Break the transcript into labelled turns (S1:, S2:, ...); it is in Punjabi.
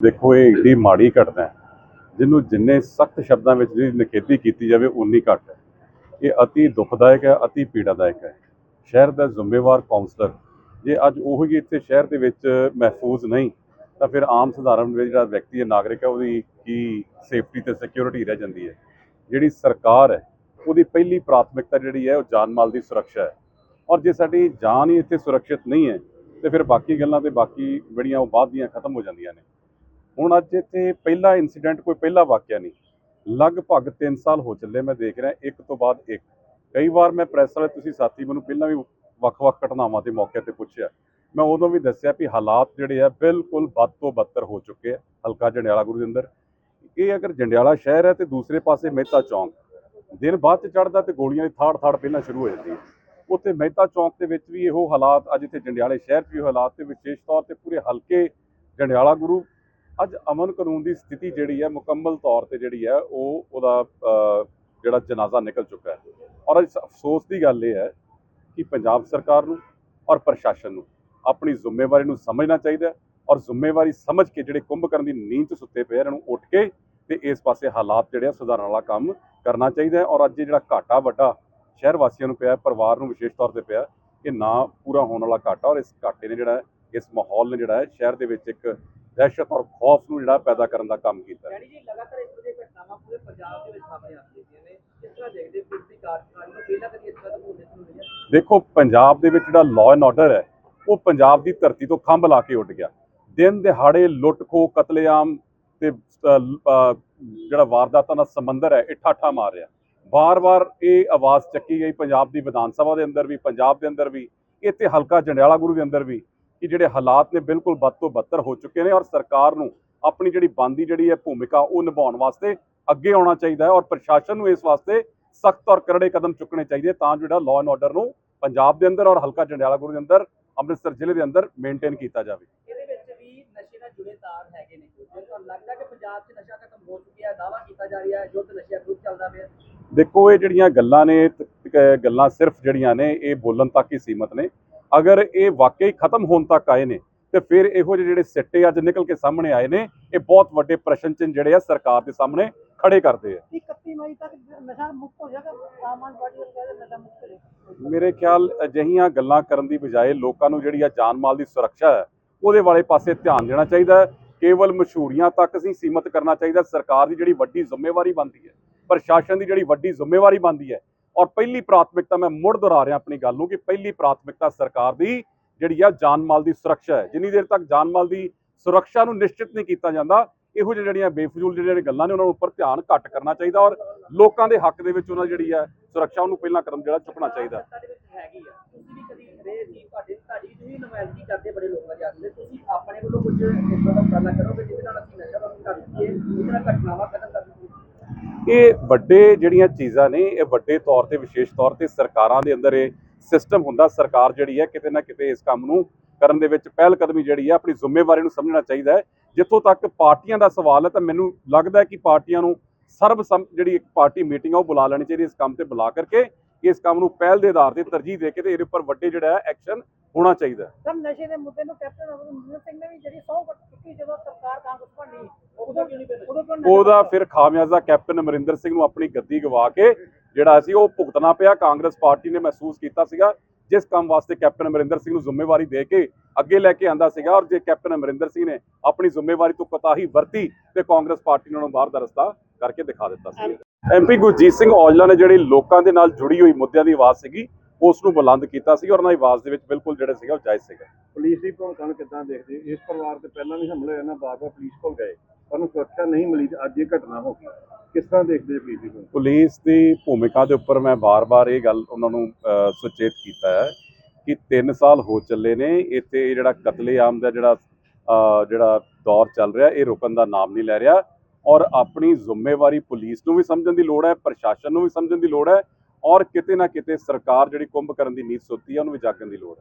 S1: ਦੇਖੋ, ਇਹ ਏਡੀ ਮਾੜੀ ਘਟਨਾ ਹੈ, ਜਿਹਨੂੰ ਜਿੰਨੇ ਸਖਤ ਸ਼ਬਦਾਂ ਵਿੱਚ ਜਿਹੜੀ ਨਿਖੇਧੀ ਕੀਤੀ ਜਾਵੇ ਉਨੀ ਘੱਟ ਹੈ। ਇਹ ਅਤੀ ਦੁਖਦਾਇਕ ਹੈ, ਅਤੀ ਪੀੜਾਦਾਇਕ ਹੈ। ਸ਼ਹਿਰ ਦਾ ਜ਼ਿੰਮੇਵਾਰ ਕਾਉਂਸਲਰ ਜੇ ਅੱਜ ਉਹ ਹੀ ਇੱਥੇ ਸ਼ਹਿਰ ਦੇ ਵਿੱਚ ਮਹਿਫੂਜ਼ ਨਹੀਂ, ਤਾਂ ਫਿਰ ਆਮ ਸਧਾਰਨ ਜਿਹੜਾ ਵਿਅਕਤੀ ਹੈ, ਨਾਗਰਿਕ ਹੈ, ਉਹਦੀ ਕੀ ਸੇਫਟੀ ਤੇ ਸਿਕਿਉਰਿਟੀ ਰਹਿ ਜਾਂਦੀ ਹੈ? ਜਿਹੜੀ ਸਰਕਾਰ ਹੈ, ਉਹਦੀ ਪਹਿਲੀ ਪ੍ਰਾਥਮਿਕਤਾ ਜਿਹੜੀ ਹੈ, ਉਹ ਜਾਨ ਮਾਲ ਦੀ ਸੁਰੱਖਿਆ ਹੈ। ਔਰ ਜੇ ਸਾਡੀ ਜਾਨ ਹੀ ਇੱਥੇ ਸੁਰੱਖਿਅਤ ਨਹੀਂ ਹੈ, ਤੇ ਫਿਰ ਬਾਕੀ ਗੱਲਾਂ ਤੇ ਬਾਕੀ ਜਿਹੜੀਆਂ ਉਹ ਬਾਅਦ ਦੀਆਂ ਖਤਮ ਹੋ ਜਾਂਦੀਆਂ ਨੇ। ਹੁਣ ਅੱਜ ਇੱਥੇ ਪਹਿਲਾ ਇਨਸੀਡੈਂਟ ਕੋਈ ਪਹਿਲਾ ਵਾਕਿਆ ਨਹੀਂ। ਲਗਭਗ 3 ਸਾਲ ਹੋ ਚੱਲੇ ਮੈਂ ਦੇਖ ਰਿਹਾ, ਇੱਕ ਤੋਂ ਬਾਅਦ ਇੱਕ। ਕਈ ਵਾਰ ਮੈਂ ਪ੍ਰੈਸ ਵਾਲੇ, ਤੁਸੀਂ ਸਾਥੀ ਮੈਨੂੰ ਪਹਿਲਾਂ ਵੀ ਵੱਖ-ਵੱਖ ਘਟਨਾਵਾਂ ਦੇ ਮੌਕੇ ਤੇ ਪੁੱਛਿਆ। ਮੈਂ ਉਦੋਂ ਵੀ ਦੱਸਿਆ ਵੀ ਹਾਲਾਤ ਜਿਹੜੇ ਆ ਬਿਲਕੁਲ ਵੱਧ ਤੋਂ ਬਦਤਰ ਹੋ ਚੁੱਕੇ ਆ, ਹਲਕਾ ਜੰਡਿਆਲਾ ਗੁਰੂ ਦੇ ਅੰਦਰ ਇਹ ਅਗਰ ਜੰਡਿਆਲਾ ਸ਼ਹਿਰ ਹੈ ਤੇ ਦੂਸਰੇ ਪਾਸੇ ਮਹਿਤਾ ਚੌਂਕ। ਦਿਨ ਬਾਅਦ ਚ ਚੜਦਾ ਤੇ ਗੋਲੀਆਂ ਦੀ ਥਾੜ ਥਾੜ ਪਹਿਲਾਂ ਸ਼ੁਰੂ ਹੋ ਜਾਂਦੀ ਹੈ। ਉੱਥੇ ਮਹਿਤਾ ਚੌਂਕ ਦੇ ਵਿੱਚ ਵੀ ਇਹੋ ਹਾਲਾਤ, ਅੱਜ ਇੱਥੇ ਜੰਡਿਆਲੇ ਸ਼ਹਿਰ 'ਚ ਵੀ ਇਹੋ ਹਾਲਾਤ ਤੇ ਵਿਸ਼ੇਸ਼ ਤੌਰ ਤੇ ਪੂਰੇ ਹਲਕੇ ਜੰਡਿਆਲਾ ਗੁਰੂ ਅੱਜ ਅਮਨ ਕਾਨੂੰਨ ਦੀ ਸਥਿਤੀ ਜਿਹੜੀ ਹੈ, ਮੁਕੰਮਲ ਤੌਰ ਤੇ ਜਿਹੜੀ ਹੈ, ਉਹ ਉਹਦਾ ਜਿਹੜਾ ਜਨਾਜ਼ਾ ਨਿਕਲ ਚੁੱਕਾ ਹੈ। ਔਰ ਇਸ ਅਫਸੋਸ ਦੀ ਗੱਲ ਇਹ ਹੈ ਕਿ ਪੰਜਾਬ ਸਰਕਾਰ ਨੂੰ ਔਰ ਪ੍ਰਸ਼ਾਸਨ ਨੂੰ ਆਪਣੀ ਜ਼ਿੰਮੇਵਾਰੀ ਨੂੰ ਸਮਝਣਾ ਚਾਹੀਦਾ ਔਰ ਜ਼ਿੰਮੇਵਾਰੀ ਸਮਝ ਕੇ ਜਿਹੜੇ ਕੁੰਭਕਰਨ ਦੀ ਨੀਂਦ 'ਚ ਸੁੱਤੇ ਪਏ ਇਹਨਾਂ ਨੂੰ ਉੱਠ ਕੇ ਤੇ ਇਸ ਪਾਸੇ ਹਾਲਾਤ ਜਿਹੜੇ ਆ, ਸੁਧਾਰਨ ਵਾਲਾ ਕੰਮ ਕਰਨਾ ਚਾਹੀਦਾ ਔਰ ਅੱਜ ਇਹ ਜਿਹੜਾ ਘਾਟਾ ਵੱਡਾ ਸ਼ਹਿਰ ਵਾਸੀਆਂ ਨੂੰ ਪਿਆ ਪਰਿਵਾਰ ਨੂੰ ਵਿਸ਼ੇਸ਼ ਤੌਰ ਤੇ ਪਿਆ ਕਿ ਨਾ ਪੂਰਾ ਹੋਣ ਵਾਲਾ ਘਾਟਾ ਔਰ ਇਸ ਘਾਟੇ ਨੇ ਜਿਹੜਾ ਇਸ ਮਾਹੌਲ ਨੇ ਜਿਹੜਾ ਹੈ, ਸ਼ਹਿਰ ਦੇ ਵਿੱਚ ਇੱਕ ਦਹਿਸ਼ਤ ਔਰ ਖੌਫ ਨੂੰ ਜਿਹੜਾ ਪੈਦਾ ਕਰਨ ਦਾ ਕੰਮ ਕੀਤਾ ਹੈ।
S2: ਡੈਡੀ ਜੀ ਲਗਾਤਾਰ ਇਸ ਤਰ੍ਹਾਂ ਦੀਆਂ ਘਟਨਾਵਾਂ ਪੂਰੇ ਪੰਜਾਬ ਦੇ ਵਿੱਚ ਸਾਹਮਣੇ ਆਉਂਦੀਆਂ ਨੇ। ਕਿਸ ਤਰ੍ਹਾਂ ਦੇਖਦੇ ਪੁਲਿਸ ਦੀ ਕਾਰਜਕਾਰੀ ਨੂੰ ਪਹਿਲਾਂ ਕਦੀ ਇਸ ਤਰ੍ਹਾਂ ਦਾ ਹੋਣੇ ਤੋਂ ਮਿਲਿਆ
S1: ਦੇਖੋ ਪੰਜਾਬ ਦੇ ਵਿੱਚ ਜਿਹੜਾ ਲਾਅ ਐਂਡ ਆਰਡਰ ਹੈ ਉਹ ਪੰਜਾਬ ਦੀ ਧਰਤੀ ਤੋਂ ਖੰਭ ਲਾ ਕੇ ਉੱਡ ਗਿਆ। ਦਿਨ ਦਿਹਾੜੇ ਲੁੱਟ ਖੋ ਕਤਲੇਆਮ ਤੇ ਜਿਹੜਾ ਵਾਰਦਾਤਾਂ ਦਾ ਸਮੁੰਦਰ ਹੈ ਇਹ ਠਾਠਾ ਮਾਰ ਰਿਹਾ। ਵਾਰ-ਵਾਰ ਇਹ ਆਵਾਜ਼ ਚੱਕੀ ਗਈ ਪੰਜਾਬ ਦੀ ਵਿਧਾਨ ਸਭਾ ਦੇ ਅੰਦਰ ਵੀ ਪੰਜਾਬ ਦੇ ਅੰਦਰ ਵੀ ਇੱਥੇ ਹਲਕਾ ਜੰਡਿਆਲਾ ਗੁਰੂ ਦੇ ਅੰਦਰ ਵੀ। ਕਿ ਜਿਹੜੇ ਹਾਲਾਤ ਨੇ ਬਿਲਕੁਲ ਬਦ ਤੋਂ ਬੱਤਰ ਹੋ ਚੁੱਕੇ ਨੇ ਔਰ ਸਰਕਾਰ ਨੂੰ ਆਪਣੀ ਜਿਹੜੀ ਬੰਦੀ ਜਿਹੜੀ ਹੈ ਭੂਮਿਕਾ ਉਹ ਨਿਭਾਉਣ ਵਾਸਤੇ ਅੱਗੇ ਆਉਣਾ ਚਾਹੀਦਾ ਹੈ ਔਰ ਪ੍ਰਸ਼ਾਸਨ ਨੂੰ ਇਸ ਵਾਸਤੇ ਸਖਤ ਔਰ ਕਰੜੇ ਕਦਮ ਚੁੱਕਣੇ ਚਾਹੀਦੇ ਤਾਂ ਜੋ ਜਿਹੜਾ ਲਾਅ ਐਂਡ ਆਰਡਰ ਨੂੰ ਪੰਜਾਬ ਦੇ ਅੰਦਰ ਔਰ ਹਲਕਾ ਜੰਡਿਆਲਾ ਗੁਰੂ ਦੇ ਅੰਦਰ ਅੰਮ੍ਰਿਤਸਰ ਜ਼ਿਲ੍ਹੇ ਦੇ ਅੰਦਰ ਮੇਨਟੇਨ ਕੀਤਾ ਜਾਵੇ।
S2: ਇਹਦੇ ਵਿੱਚ ਵੀ ਨਸ਼ੇ ਨਾਲ ਜੁੜੇ ਤਾਰ ਹੈਗੇ ਨੇ ਜੇ ਤੁਹਾਨੂੰ ਲੱਗਦਾ ਕਿ ਪੰਜਾਬ 'ਚ ਨਸ਼ਾ ਖਤਮ ਹੋ ਚੁੱਕਿਆ ਦਾਵਾ ਕੀਤਾ ਜਾ ਰਿਹਾ ਹੈ ਚੱਲਦਾ ਪਿਆ
S1: ਦੇਖੋ ਇਹ ਜਿਹੜੀਆਂ ਗੱਲਾਂ ਨੇ ਗੱਲਾਂ ਸਿਰਫ ਜਿਹੜੀਆਂ ਨੇ ਇਹ ਬੋਲਣ ਤੱਕ ਹੀ ਸੀਮਤ ਨੇ। ਅਗਰ ਇਹ ਵਾਕਈ ਖਤਮ ਹੋਣ ਤੱਕ ਆਏ ਨੇ ਤੇ ਫਿਰ ਇਹੋ ਜਿਹੇ ਜਿਹੜੇ ਸਿੱਟੇ ਅੱਜ ਨਿਕਲ ਕੇ ਸਾਹਮਣੇ ਆਏ ਨੇ ਇਹ ਬਹੁਤ ਵੱਡੇ ਪ੍ਰਸ਼ਨ ਚਿੰਨ੍ਹ ਜਿਹੜੇ ਆ ਸਰਕਾਰ ਦੇ ਸਾਹਮਣੇ ਖੜੇ ਕਰਦੇ ਆ।
S2: 31 ਮਈ ਤੱਕ ਨਸ਼ਾ ਮੁਕਤ ਹੋ ਜਾਏਗਾ ਆਮ ਆਦਮੀ ਪਾਰਟੀ ਵੱਲੋਂ ਕਹਿੰਦੇ ਨਸ਼ਾ ਮੁਕਤ
S1: ਮੇਰੇ ਖਿਆਲ ਅਜਿਹੀਆਂ ਗੱਲਾਂ ਕਰਨ ਦੀ ਬਜਾਏ ਲੋਕਾਂ ਨੂੰ ਜਿਹੜੀ ਆ ਜਾਨ ਮਾਲ ਦੀ ਸੁਰੱਖਿਆ ਹੈ ਉਹਦੇ ਵਾਲੇ ਪਾਸੇ ਧਿਆਨ ਦੇਣਾ ਚਾਹੀਦਾ ਕੇਵਲ ਮਸ਼ਹੂਰੀਆਂ ਤੱਕ ਅਸੀਂ ਸੀਮਤ ਕਰਨਾ ਚਾਹੀਦਾ ਸਰਕਾਰ ਦੀ ਜਿਹੜੀ ਵੱਡੀ ਜ਼ਿੰਮੇਵਾਰੀ ਬਣਦੀ ਹੈ ਪ੍ਰਸ਼ਾਸਨ ਦੀ ਜਿਹੜੀ ਵੱਡੀ ਜ਼ਿੰਮੇਵਾਰੀ ਬਣਦੀ ਹੈ ਔਰ ਪਹਿਲੀ ਪ੍ਰਾਥਮਿਕਤਾ ਮੈਂ ਮੁੜ ਦੁਹਰਾ ਰਿਹਾ ਆਪਣੀ ਗੱਲ ਨੂੰ ਕਿ ਪਹਿਲੀ ਪ੍ਰਾਥਮਿਕਤਾ ਸਰਕਾਰ ਦੀ ਜਿਹੜੀ ਆ ਜਾਨ ਮਾਲ ਦੀ ਸੁਰੱਖਿਆ ਹੈ। ਜਿੰਨੀ ਦੇਰ ਤੱਕ ਜਾਨ ਮਾਲ ਦੀ ਸੁਰੱਖਿਆ ਨੂੰ ਨਿਸ਼ਚਿਤ ਨਹੀਂ ਕੀਤਾ ਜਾਂਦਾ, ਇਹੋ ਜਿਹੜੀਆਂ ਬੇਫਜ਼ੂਲ ਜਿਹੜੀਆਂ ਗੱਲਾਂ ਨੇ ਉਹਨਾਂ ਉੱਪਰ ਧਿਆਨ ਘੱਟ ਕਰਨਾ ਚਾਹੀਦਾ ਔਰ ਲੋਕਾਂ ਦੇ ਹੱਕ ਦੇ ਵਿੱਚ ਉਹਨਾਂ ਦੀ ਜਿਹੜੀ ਹੈ ਸੁਰੱਖਿਆ ਉਹਨੂੰ ਪਹਿਲਾਂ ਕਦਮ ਜਿਹੜਾ ਚੁੱਕਣਾ ਚਾਹੀਦਾ।
S2: ਹੈਗੀ ਆ। ਤੁਸੀਂ ਵੀ ਕਦੀ ਰਹੇ ਸੀ, ਤੁਹਾਡੇ, ਤੁਹਾਡੀ ਤੁਸੀਂ ਨੁਮਾਇੰਦਗੀ ਕਰਦੇ ਬੜੇ ਲੋਕਾਂ ਦੀ ਆਖਦੇ ਤੁਸੀਂ ਆਪਣੇ ਵੱਲੋਂ ਕੁਝ ਇਸ ਤਰ੍ਹਾਂ ਦਾ ਉਪਰਾਲਾ ਕਰੋਗੇ ਜਿਹਦੇ ਨਾਲ ਅਸੀਂ ਨਸ਼ਾ ਬੰਦ ਕਰ ਸਕੀਏ ਜਿਹਦੇ ਨਾਲ ਘਟਨਾਵਾਂ ਖਤਮ
S1: ਇਹ ਵੱਡੇ ਜਿਹੜੀਆਂ ਚੀਜ਼ਾਂ ਨੇ, ਇਹ ਵੱਡੇ ਤੌਰ ਤੇ, ਵਿਸ਼ੇਸ਼ ਤੌਰ ਤੇ ਸਰਕਾਰਾਂ ਦੇ ਅੰਦਰ ਇਹ ਸਿਸਟਮ ਹੁੰਦਾ, ਸਰਕਾਰ ਜਿਹੜੀ ਹੈ ਕਿਤੇ ਨਾ ਕਿਤੇ ਇਸ ਕੰਮ ਨੂੰ ਕਰਨ ਦੇ ਵਿੱਚ ਪਹਿਲ ਕਦਮੀ ਜਿਹੜੀ ਹੈ, ਆਪਣੀ ਜ਼ਿੰਮੇਵਾਰੀ ਨੂੰ ਸਮਝਣਾ ਚਾਹੀਦਾ ਹੈ। ਜਿੱਥੋਂ ਤੱਕ ਪਾਰਟੀਆਂ ਦਾ ਸਵਾਲ ਹੈ, ਤਾਂ ਮੈਨੂੰ ਲੱਗਦਾ ਹੈ ਕਿ ਪਾਰਟੀਆਂ ਨੂੰ ਸਰਬ ਜਿਹੜੀ ਇੱਕ ਪਾਰਟੀ ਮੀਟਿੰਗ ਆ, ਉਹ ਬੁਲਾ ਲੈਣੀ ਚਾਹੀਦੀ ਇਸ ਕੰਮ ਤੇ ਬੁਲਾ ਕਰਕੇ, ਇਸ ਕੰਮ ਨੂੰ ਪਹਿਲ ਦੇ ਆਧਾਰ ਤੇ ਤਰਜੀਹ ਦੇ ਕੇ ਤੇ ਇਹਦੇ ਉੱਪਰ ਵੱਡੇ ਜਿਹੜਾ ਐਕਸ਼ਨ ਹੋਣਾ ਚਾਹੀਦਾ
S2: ਸਰ, ਨਸ਼ੇ ਦੇ ਮੁੱਦੇ ਨੂੰ ਕੈਪਟਨ ਅਮਰਿੰਦਰ ਸਿੰਘ ਨੇ ਵੀ ਜਿਹੜੀ ਸੌ ਚੁੱਕੀ ਜਦੋਂ ਸਰਕਾਰ ਕਾਂਗਰਸ ਬਣੀ ਉਦੋਂ ਕਿਉਂ ਨਹੀਂ
S1: ਉਹਦਾ ਫਿਰ ਖਾਮਿਆਜ਼ਾ ਕੈਪਟਨ ਅਮਰਿੰਦਰ ਸਿੰਘ ਨੂੰ ਆਪਣੀ ਗੱਦੀ ਗਵਾ ਕੇ ਜਿਹੜਾ ਸੀ ਉਹ ਭੁਗਤਣਾ ਪਿਆ। ਕਾਂਗਰਸ ਪਾਰਟੀ ਨੇ ਮਹਿਸੂਸ ਕੀਤਾ ਸੀਗਾ ਜਿਸ ਕੰਮ ਵਾਸਤੇ ਕੈਪਟਨ ਅਮਰਿੰਦਰ ਸਿੰਘ ਨੂੰ ਜ਼ਿੰਮੇਵਾਰੀ ਦੇ ਕੇ ਅੱਗੇ ਲੈ ਕੇ ਆਂਦਾ ਸੀਗਾ ਔਰ ਜੇ ਕੈਪਟਨ ਅਮਰਿੰਦਰ ਸਿੰਘ ਨੇ ਆਪਣੀ ਜ਼ਿੰਮੇਵਾਰੀ ਤੋਂ ਕੋਤਾਹੀ ਵਰਤੀ ਤੇ ਕਾਂਗਰਸ ਪਾਰਟੀ ਨੇ ਉਹਨੂੰ ਬਾਹਰ ਦਾ ਰਸਤਾ ਕਰਕੇ ਦਿਖਾ ਦਿੱਤਾ ਸੀ। ਐਮਪੀ ਗੁਰਜੀਤ ਸਿੰਘ ਔਜਲਾ ਨੇ ਜਿਹੜੀ ਲੋਕਾਂ ਦੇ ਨਾਲ ਜੁੜੀ ਹੋਈ ਮੁੱਦਿਆਂ ਦੀ ਆਵਾਜ਼ ਸੀਗੀ ਉਸ ਨੂੰ ਬੁਲੰਦ ਕੀਤਾ ਸੀ ਔਰ ਉਹਨਾਂ ਦੀ ਆਵਾਜ਼ ਦੇ ਵਿੱਚ ਬਿਲਕੁਲ ਜਿਹੜੇ ਸੀਗਾ ਉਹ ਜਾਇਜ਼ ਸੀਗਾ।
S3: ਪੁਲਿਸ ਦੀ ਭੂਮਿਕਾ ਨੂੰ ਕਿੱਦਾਂ ਦੇਖਦੇ ਇਸ ਪਰਿਵਾਰ ਤੇ ਪਹਿਲਾਂ ਵੀ ਹਮਲੇ ਹੋਏ ਨਾ ਬਾਰ-ਬਾਰ ਪੁਲਿਸ ਕੋਲ ਗਏ। ਪਰ ਸੁਰੱਖਿਆ ਨਹੀਂ ਮਿਲੀ ਅੱਜ ਇਹ ਘਟਨਾ ਹੋ ਗਈ। ਕਿਸ ਤਰ੍ਹਾਂ ਦੇਖਦੇ ਹੋ ਪੁਲਿਸ ਦੀ
S1: ਪੁਲਿਸ ਦੀ ਭੂਮਿਕਾ ਦੇ ਉੱਪਰ ਮੈਂ ਬਾਰ-ਬਾਰ ਇਹ ਗੱਲ ਉਹਨਾਂ ਨੂੰ ਸੁਚੇਤ ਕੀਤਾ ਹੈ ਕਿ 3 ਸਾਲ ਹੋ ਚੱਲੇ ਨੇ, ਇੱਥੇ ਇਹ ਜਿਹੜਾ ਕਤਲੇਆਮ ਦਾ ਜਿਹੜਾ ਜਿਹੜਾ ਦੌਰ ਚੱਲ ਰਿਹਾ, ਇਹ ਰੁਕਣ ਦਾ ਨਾਮ ਨਹੀਂ ਲੈ ਰਿਹਾ ਔਰ ਆਪਣੀ ਜ਼ਿੰਮੇਵਾਰੀ ਪੁਲਿਸ ਨੂੰ ਵੀ ਸਮਝਣ ਦੀ ਲੋੜ ਹੈ, ਪ੍ਰਸ਼ਾਸਨ ਨੂੰ ਵੀ ਸਮਝਣ ਦੀ ਲੋੜ ਹੈ ਔਰ ਕਿਤੇ ਨਾ ਕਿਤੇ ਸਰਕਾਰ ਜਿਹੜੀ ਕੁੰਭ ਕਰਨ ਦੀ ਨੀਤ ਸੁੱਤੀ ਹੈ, ਉਹਨੂੰ ਵੀ ਜਾਗਣ ਦੀ ਲੋੜ ਹੈ।